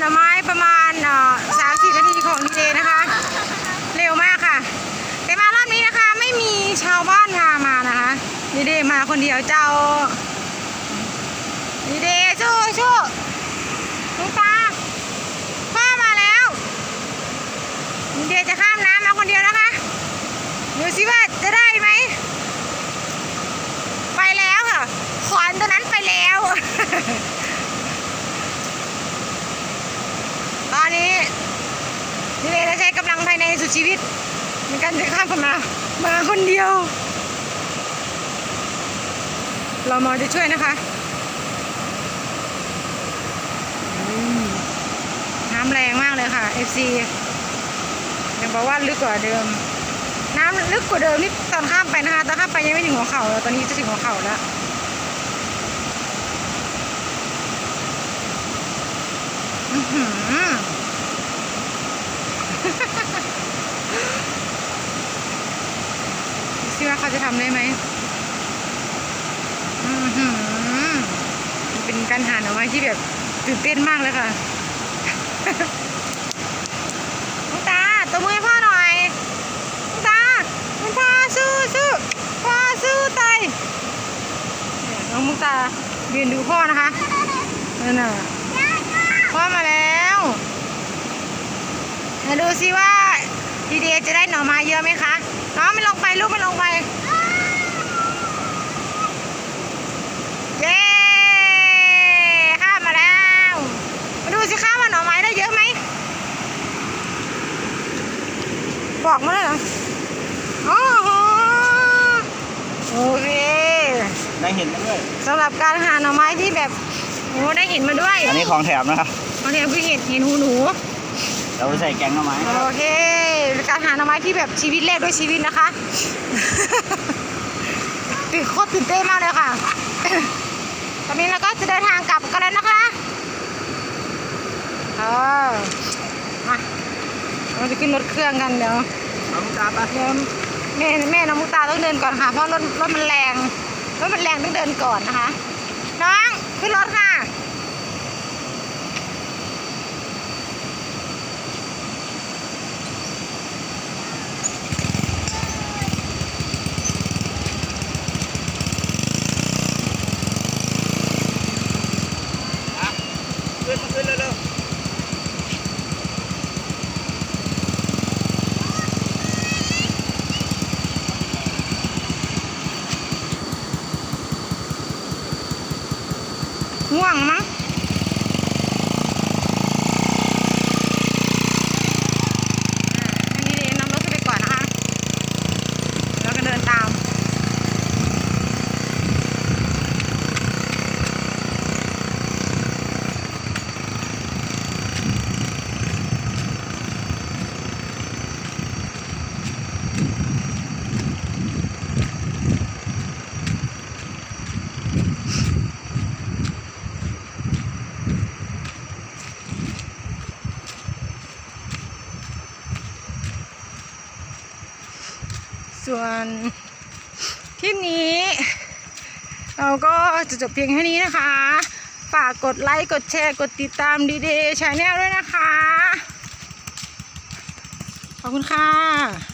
หน่อไม้ประมาณสามสี่นาทีของดีเจนะคะ เร็วมากค่ะ แต่มารอบนี้นะคะ ไม่มีชาวบ้านพามานะคะดีเจมาคนเดียวเจ้าดีเจชู้ชู้ ลังภายในสุดชีวิตในการจะข้ามมา มาคนเดียวเรามาจะช่วยนะคะน้ำแรงมากเลยค่ะ FC ยังบอกว่าลึกกว่าเดิม น้ำลึกกว่าเดิมนี่ตอนข้ามไปนะคะตอนข้ามไปยังไม่ถึงหัวเข่าตอนนี้จะถึงหัวเข่าแล้วอื้อหือ ดูสิว่า เขาจะทำได้ไหมอือหือเป็นการหาหน่อไม้ที่แบบตื่นเต้นมากเลยค่ะน้องตาตัวมือพ่อหน่อยน้องตาน้องตาสู้สู้พ่อสู้ตายเนี่ยน้องมุกตายืนดูพ่อนะคะนั่นน่ะพ่อมาแล้วมาดูสิว่าดีเดจะได้หน่อไม้เยอะไหมคะ น้องไม่ลงไปลูกไม่ลงไป เย้ข้ามมาแล้ว มาดูสิข้ามมาหน่อไม้ได้เยอะไหม บอกมาเลยเหรอโอ้โหโอเคได้เห็นมาด้วยสำหรับการหาหน่อไม้ที่แบบโอ้ได้หินมาด้วย อันนี้ของแถมนะครับบางทีเพิ่งเห็นเห็นหูหนู เราไปใส่แกงหน่อไม้นะครับโอเคการหาหน่อไม้ที่แบบชีวิตแรกด้วยชีวิตนะคะตื่นโคตรตื่นเต้นมากเลยค่ะ ตอนนี้เราก็จะเดินทางกลับกันแล้วนะคะเออมาเราจะขึ้นรถเครื่องกันเดี๋ยวเอาลูกตาปะเดี๋ยวแม่แม่น้องมุกตาต้องเดินก่อนค่ะเพราะรถรถมันแรงรถมันแรงต้องเดินก่อนนะคะ น้องขึ้นรถค่ะ ง่วงมั้งอันนี้เดี๋ยวนำรถขึ้นไปก่อนนะคะ แล้วก็เดินตาม ส่วนคลิปนี้ เราก็จะจบเพียงแค่นี้นะคะ ฝากกดไลค์ กดแชร์ กดติดตามดีเดย์ชาแนลด้วยนะคะ ขอบคุณค่ะ